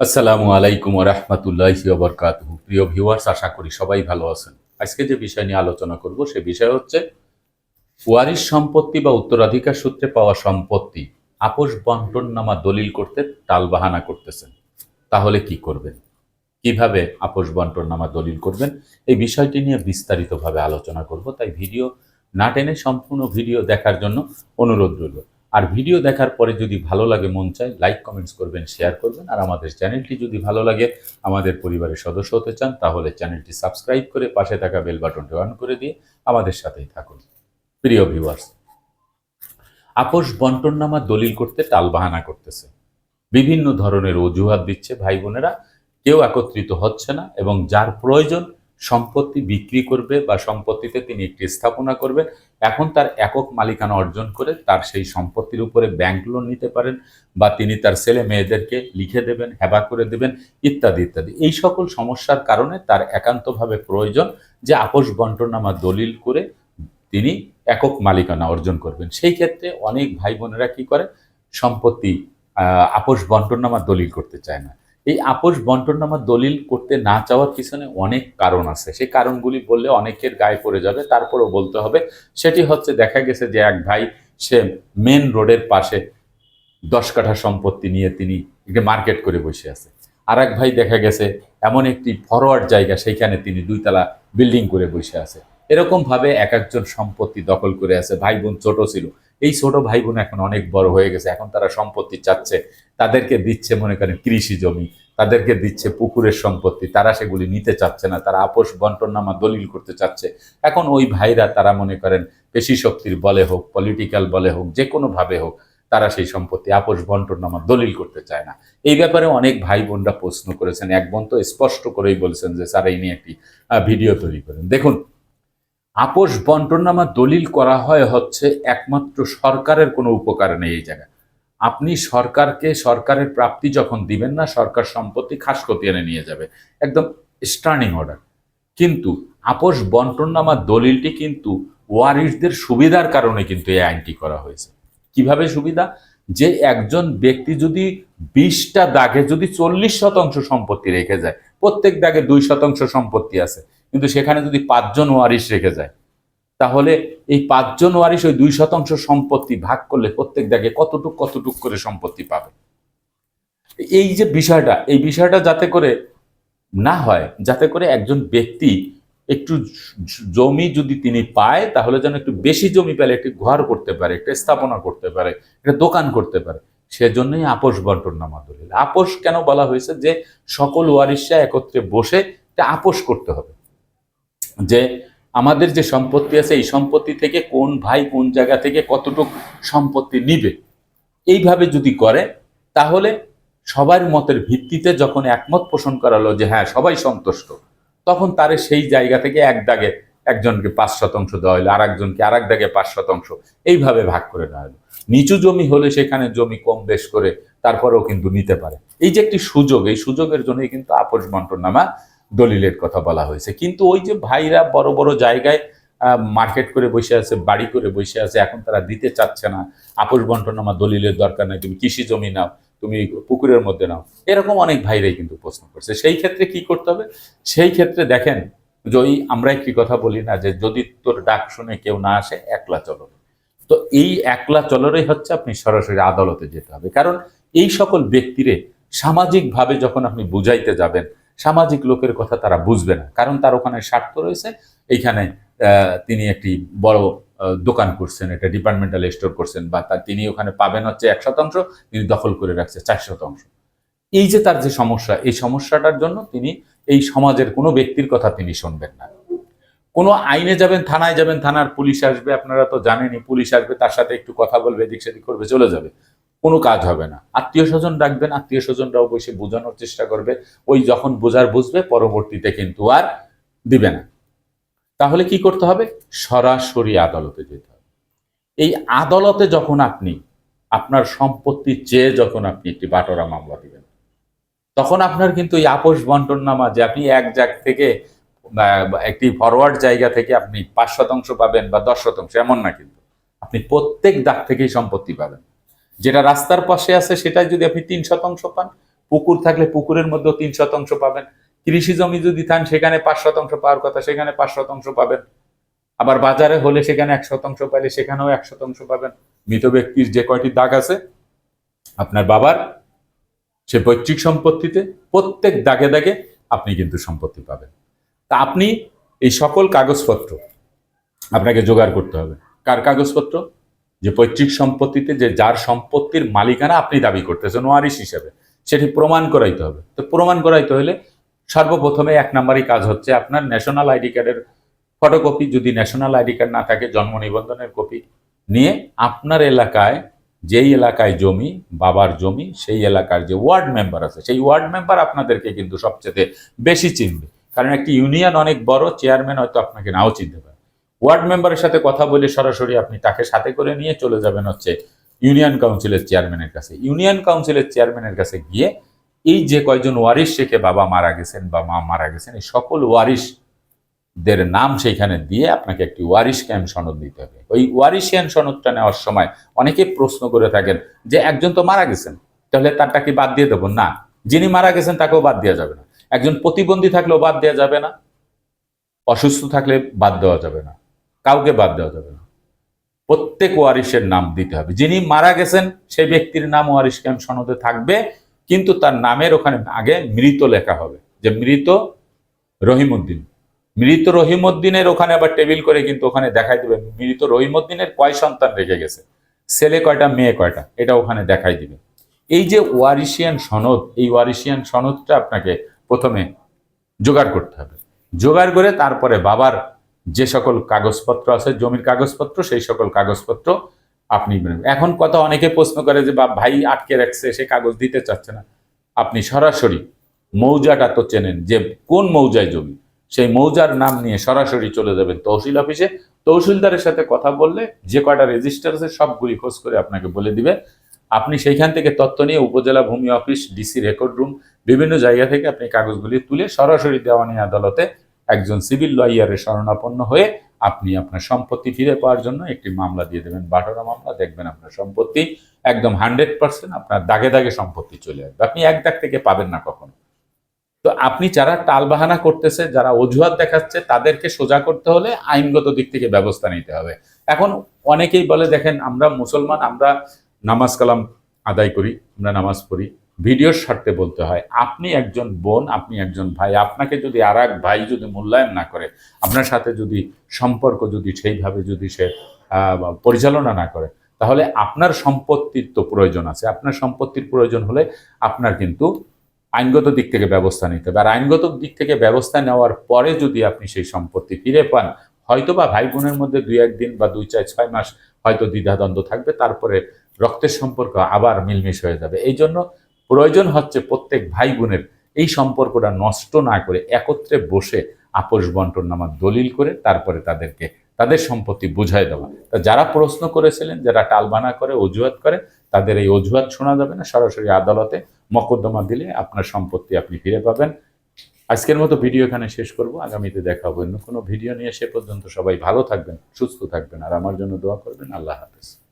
আসসালামু আলাইকুম রহমতুল্লাহি বরকাতুহু। প্রিয় ভিউয়ার্স আশা করি সবাই ভালো আছেন। আজকে যে বিষয় নিয়ে আলোচনা করব, সে বিষয় হচ্ছে ওয়ারিশ সম্পত্তি বা উত্তরাধিকার সূত্রে পাওয়া সম্পত্তি আপোষ বন্টন নামা দলিল করতে টালবাহানা করতেছেন। তাহলে কি করবেন? কীভাবে আপোষ বন্টন নামা দলিল করবেন? এই বিষয়টি নিয়ে বিস্তারিতভাবে আলোচনা করব। তাই ভিডিও না টেনে সম্পূর্ণ ভিডিও দেখার জন্য অনুরোধ রইল। আর ভিডিও দেখার পরে যদি ভালো লাগে, মন চায় লাইক কমেন্টস করবেন শেয়ার করবেন। আর আমাদের চ্যানেলটি যদি ভালো লাগে, আমাদের পরিবারের সদস্য হতে চান, তাহলে চ্যানেলটি সাবস্ক্রাইব করে পাশে থাকা বেল বাটনটি অন করে দিয়ে আমাদের সাথেই থাকুন। প্রিয় ভিউয়ার্স আপোষ বন্টননামা দলিল করতে টালবাহানা করতেছে। বিভিন্ন ধরনের অজুহাত দিচ্ছে ভাই বোনেরা। কেউ একত্রিত হচ্ছে না এবং যার প্রয়োজন সম্পত্তি বিক্রি করবে বা সম্পত্তিতে তিনি একটি স্থাপনা করবেন, এখন তার একক মালিকানা অর্জন করে তার সেই সম্পত্তির উপরে ব্যাংক লোন নিতে পারেন বা তিনি তার ছেলে মেয়েদেরকে লিখে দেবেন, হেবা করে দেবেন, ইত্যাদি ইত্যাদি। এই সকল সমস্যার কারণে তার একান্তভাবে প্রয়োজন যে আপোষ বন্টনামা দলিল করে তিনি একক মালিকানা অর্জন করবেন। সেই ক্ষেত্রে অনেক ভাই বোনেরা কি করে? সম্পত্তি আপোষ বন্টনামা দলিল করতে চায় না। এই আপোষ বন্টনামা দলিল করতে না চাওয়ার পিছনে অনেক কারণ আছে। সেই কারণগুলি বললে অনেকের গায়ে পড়ে যাবে, তারপরেও বলতে হবে। সেটি হচ্ছে দেখা গেছে যে এক ভাই, সে মেন রোডের পাশে দশ কাঠা সম্পত্তি নিয়ে তিনি একটি মার্কেট করে বসে আছে। আর এক ভাই দেখা গেছে, এমন একটি ফরওয়ার্ড জায়গা, সেইখানে তিনি দুইতলা বিল্ডিং করে বসে আছে। এরকম ভাবে এক একজন সম্পত্তি দখল করে আছে। ভাই বোন ছোট ছিল এই ছোট ভাই বোন এখন অনেক বড় হয়ে গেছে, এখন তারা সম্পত্তি চাচ্ছে, তাদেরকে দিচ্ছে মনে করেন কৃষি জমি, তাদেরকে দিচ্ছে পুকুরের সম্পত্তি, তারা সেগুলি নিতে চাচ্ছে না, তারা আপোষ বন্টনামা দলিল করতে চাচ্ছে। এখন ওই ভাইরা তারা মনে করেন পেশি শক্তির বলে হোক পলিটিক্যাল বলে হোক, যে কোনো ভাবে হোক, তারা সেই সম্পত্তি আপোষ বন্টনামা দলিল করতে চায় না। এই ব্যাপারে অনেক ভাই বোনরা প্রশ্ন করেছেন, এক বোন তো স্পষ্ট করেই বলছেন যে, স্যার, এই নিয়ে একটি ভিডিও তৈরি করেন। দেখুন আপোষ বন্টনামা দলিল করা হয় হচ্ছে একমাত্র সরকারের কোনো উপকার নেই এই জায়গায়। আপনি সরকারকে সরকারের প্রাপ্তি যখন দিবেন না, সরকার সম্পত্তি খাস খতিয়ানে নিয়ে যাবে। একদম স্টার্নিং অর্ডার কিন্তু আপোষ বন্টনামা দলিলটি কিন্তু ওয়ারিশদের সুবিধার কারণে কিন্তু এই আইনটি করা হয়েছে। কীভাবে সুবিধা? যে একজন ব্যক্তি যদি বিশটা দাগে যদি চল্লিশ শতাংশ সম্পত্তি রেখে যায়, প্রত্যেক দাগে দুই শতাংশ সম্পত্তি আছে। কিন্তু সেখানে যদি পাঁচজন ওয়ারিশ রেখে যায়, তাহলে এই পাঁচজন ওয়ারিশ ওই দুই শতাংশ সম্পত্তি ভাগ করলে প্রত্যেক দাগে কতটুক কতটুক করে সম্পত্তি পাবে। এই যে বিষয়টা, এই বিষয়টা যাতে করে না হয়, যাতে করে একজন ব্যক্তি একটু জমি যদি তিনি পায়, তাহলে যেন একটু বেশি জমি পেলে, একটি ঘর করতে পারে, একটা স্থাপনা করতে পারে, একটা দোকান করতে পারে, সেজন্যই আপোষ বন্টন নামা দলিল। আপোষ কেন বলা হয়েছে? যে সকল ওয়ারিশা একত্রে বসে একটা আপোষ করতে হবে। যে আমাদের যে সম্পত্তি আছে, এই সম্পত্তি থেকে কোন ভাই কোন জায়গা থেকে কতটুকু সম্পত্তি নিবে, এইভাবে যদি করে, তাহলে সবার মতের ভিত্তিতে যখন একমত পোষণ করালো যে হ্যাঁ সবাই সন্তুষ্ট, তখন তারে সেই জায়গা থেকে এক দাগে একজনকে পাঁচ শতাংশ দেওয়া হলো আর একজনকে আর এক দাগে পাঁচ শতাংশ, এইভাবে ভাগ করে দেওয়া হলো নিচু জমি হলে সেখানে জমি কম বেশ করে তারপরেও কিন্তু নিতে পারে। এই যে একটি সুযোগ, এই সুযোগের জন্যই কিন্তু আপোষ বন্টন নামা দলিলের কথা বলা হয়েছে। কিন্তু ওই যে ভাইরা বড় বড় জায়গায় মার্কেট করে বসে আছে, বাড়ি করে বসে আছে, এখন তারা দিতে চাচ্ছে না। আপোষ বন্টন আমার দলিলের দরকার নাই, তুমি কৃষি জমি নাও, তুমি পুকুরের মধ্যে নাও। এরকম অনেক ভাইরাই কিন্তু প্রশ্ন করছে। সেই ক্ষেত্রে কি করতে হবে? সেই ক্ষেত্রে দেখেন, যদি আমরা একটি কথা বলি না, যে যদি তোর ডাক শুনে কেউ না আসে, একলা চলো। তো এই একলা চলরেই হচ্ছে আপনি সরাসরি আদালতে যেতে হবে। কারণ এই সকল ব্যক্তিরে সামাজিকভাবে যখন আপনি বুঝাইতে যাবেন সামাজিক লোকের কথা তারা বুঝবে না। কারণ তার ওখানে স্বার্থ রয়েছে। এইখানে তিনি একটি বড় দোকান করছেন, একটা ডিপার্টমেন্টাল স্টোর করছেন বা তার তিনি ওখানে পাবেন হচ্ছে এক শতাংশ, তিনি দখল করে রাখছে চার শতাংশ। এই যে তার যে সমস্যা, এই সমস্যাটার জন্য তিনি, এই সমাজের কোনো ব্যক্তির কথা তিনি শুনবেন না। কোনো আইনে যাবেন, থানায় যাবেন, থানার পুলিশ আসবে, আপনারা তো জানেনই, পুলিশ আসবে, তার সাথে একটু কথা বলবে, এদিক সেদিক করবে, চলে যাবে। কোনো কাজ হবে না। আত্মীয় স্বজন ডাকবেন, আত্মীয় স্বজনরাও বসে বোঝানোর চেষ্টা করবে। ওই যখন বোঝার বুঝবে, পরবর্তীতে কিন্তু আর দিবে না। তাহলে কি করতে হবে? সরাসরি আদালতে যেতে হবে। এই আদালতে যখন আপনি, আপনার সম্পত্তি চেয়ে যখন আপনি একটি বাটোরা মামলা দিবেন, তখন আপনার কিন্তু এই আপোষ বন্টন নামা যে আপনি এক জায়গা থেকে একটি ফরওয়ার্ড জায়গা থেকে আপনি পাঁচ শতাংশ পাবেন বা দশ শতাংশ, এমন না কিন্তু। আপনি প্রত্যেক দাগ থেকেই সম্পত্তি পাবেন। যেটা রাস্তার পাশে আছে, সেটাই যদি আপনি তিন শতাংশ পান, পুকুর থাকলে পুকুরের মধ্যেও তিন শতাংশ পাবেন। কৃষি জমি যদি থান, সেখানে পাঁচ শতাংশ পাওয়ার কথা, সেখানে পাঁচ শতাংশ পাবেন। আবার বাজারে হলে সেখানে এক শতাংশ পাইলে সেখানেও এক শতাংশ পাবেন। মৃত ব্যক্তির যে কয়টি দাগ আছে, আপনার বাবার, সে পৈতৃক সম্পত্তিতে প্রত্যেক দাগে দাগে আপনি কিন্তু সম্পত্তি পাবেন। তা আপনি এই সকল কাগজপত্র আপনাকে জোগাড় করতে হবে। কার কাগজপত্র? যে পৈতৃক সম্পত্তিতে যে যার সম্পত্তির মালিকানা আপনি দাবি করতেছেন, ওয়ারিশ হিসেবে, সেটি প্রমাণ করাইতে হবে। তো প্রমাণ করাইতে হলে সর্বপ্রথমে এক নম্বরই কাজ হচ্ছে আপনার ন্যাশনাল আইডি কার্ডের ফটোকপি যদি ন্যাশনাল আইডি কার্ড না থাকে, জন্ম নিবন্ধনের কপি নিয়ে আপনার এলাকায় যেই এলাকায় জমি, বাবার জমি, সেই এলাকার যে ওয়ার্ড মেম্বার আছে, সেই ওয়ার্ড মেম্বার আপনাদেরকে কিন্তু সবচেয়ে বেশি চিনবে। কারণ একটি ইউনিয়ন অনেক বড় চেয়ারম্যান হয়তো আপনাকে নাও চিনতে পারে। ওয়ার্ড মেম্বারের সাথে কথা বলে সরাসরি আপনি তাকে সাথে করে নিয়ে চলে যাবেন হচ্ছে ইউনিয়ন কাউন্সিলের চেয়ারম্যানের কাছে। ইউনিয়ন কাউন্সিলের চেয়ারম্যানের কাছে গিয়ে এই যে কয়জন ওয়ারিশ রেখে বাবা মারা গেছেন বা মা মারা গেছেন, এই সকল ওয়ারিশদের নাম সেইখানে দিয়ে আপনাকে একটি ওয়ারিশ ক্যাম্প সনদ দিতে হবে। ওই ওয়ারিশিয়ান সনদটা নেওয়ার সময় অনেকে প্রশ্ন করে থাকেন যে, একজন তো মারা গেছেন, তাহলে তারটা কি বাদ দিয়ে দেবো? না, যিনি মারা গেছেন তাকেও বাদ দেওয়া যাবে না। একজন প্রতিবন্ধী থাকলেও বাদ দেওয়া যাবে না, অসুস্থ থাকলে বাদ দেওয়া যাবে না। কাউকে বাদ দেওয়া যাবে না। প্রত্যেক ওয়ারিশের নাম দিতে হবে। যিনি মারা গেছেন, সেই ব্যক্তির নাম ওয়ারিশ ক্যাম্প সনদে থাকবে, কিন্তু তার নামের ওখানে আগে মৃত লেখা হবে। যে মৃত রহিমউদ্দিন। মৃত রহিমউদ্দিনের ওখানে আবার টেবিল করে কিন্তু ওখানে দেখাই দেবে। মৃত রহিমউদ্দিনের কয় সন্তান রেখে গেছে? ছেলে কয়টা, মেয়ে কয়টা? এটা ওখানে দেখাই দিবে। এই যে ওয়ারিশিয়ান সনদ, এই ওয়ারিশিয়ান সনদটা আপনাকে প্রথমে জোগাড় করতে হবে। জোগাড় করে তারপরে বাবার যে সকল কাগজপত্র আছে, জমির কাগজপত্র, সেই সকল কাগজপত্র আপনি এখন কথা অনেকে প্রশ্ন করে যে বা ভাই আটকে রাখছে, সে কাগজ দিতে চাচ্ছে না। আপনি সরাসরি মৌজাটা তো চেনেন যে, কোন মৌজায় জমি? সেই মৌজার নাম নিয়ে সরাসরি চলে যাবেন তহসিল অফিসে। তহসিলদারের সাথে কথা বললে যে কয়টা রেজিস্টার আছে সবগুলি খোঁজ করে আপনাকে বলে দিবে। আপনি সেইখান থেকে তথ্য নিয়ে উপজেলা ভূমি অফিস, ডিসি রেকর্ড রুম, বিভিন্ন জায়গা থেকে আপনি কাগজগুলি তুলে সরাসরি দেওয়ানি আদালতে একজন সিভিল লয়ারের শরণাপন্ন হয়ে আপনি আপনার সম্পত্তি ফিরে পাওয়ার জন্য একটি মামলা দিয়ে দেবেন। বাটোরা মামলা, দেখবেন আপনার সম্পত্তি একদম হান্ড্রেড পার্সেন্ট আপনার দাগে দাগে সম্পত্তি চলে আসবে। আপনি এক দাগ থেকে পাবেন না কখনো। তো আপনি যারা টালবাহানা করতেছে, যারা অজুহাত দেখাচ্ছে, তাদেরকে সোজা করতে হলে আইনগত দিক থেকে ব্যবস্থা নিতে হবে। এখন অনেকেই বলে, দেখেন আমরা মুসলমান, আমরা নামাজ কালাম আদায় করি, আমরা নামাজ পড়ি। ভিডিওর স্বার্থে বলতে হয়, আপনি একজন বোন, আপনি একজন ভাই, আপনাকে যদি আর এক ভাই যদি মূল্যায়ন না করে, আপনার সাথে যদি সম্পর্ক যদি সেইভাবে যদি সে পরিচালনা না করে, তাহলে আপনার সম্পত্তির তো প্রয়োজন আছে। আপনার সম্পত্তির প্রয়োজন হলে আপনার কিন্তু আইনগত দিক থেকে ব্যবস্থা নিতে হবে। আর আইনগত দিক থেকে ব্যবস্থা নেওয়ার পরে যদি আপনি সেই সম্পত্তি ফিরে পান হয়তো বা ভাই বোনের মধ্যে দুই একদিন বা দুই চার ছয় মাস হয়তো দ্বিধাদ্বন্দ্ব থাকবে, তারপরে রক্তের সম্পর্ক আবার মিলমিশ হয়ে যাবে। এই জন্য প্রয়োজন হচ্ছে প্রত্যেক ভাই বোনের এই সম্পর্কটা নষ্ট না করে একত্রে বসে আপোষ বন্টন নামার দলিল করে তারপরে তাদেরকে, তাদের সম্পত্তি বুঝাই দেওয়া। তা যারা প্রশ্ন করেছিলেন, যারা টালবানা করে, অজুহাত করে, তাদের এই অজুহাত শোনা যাবে না। সরাসরি আদালতে মকদ্দমা দিলে আপনার সম্পত্তি আপনি ফিরে পাবেন। আজকের মতো ভিডিও এখানে শেষ করব। আগামীতে দেখা হবে অন্য কোনো ভিডিও নিয়ে। সে পর্যন্ত সবাই ভালো থাকবেন, সুস্থ থাকবেন। আর আমার জন্য দোয়া করবেন। আল্লাহ হাফেজ।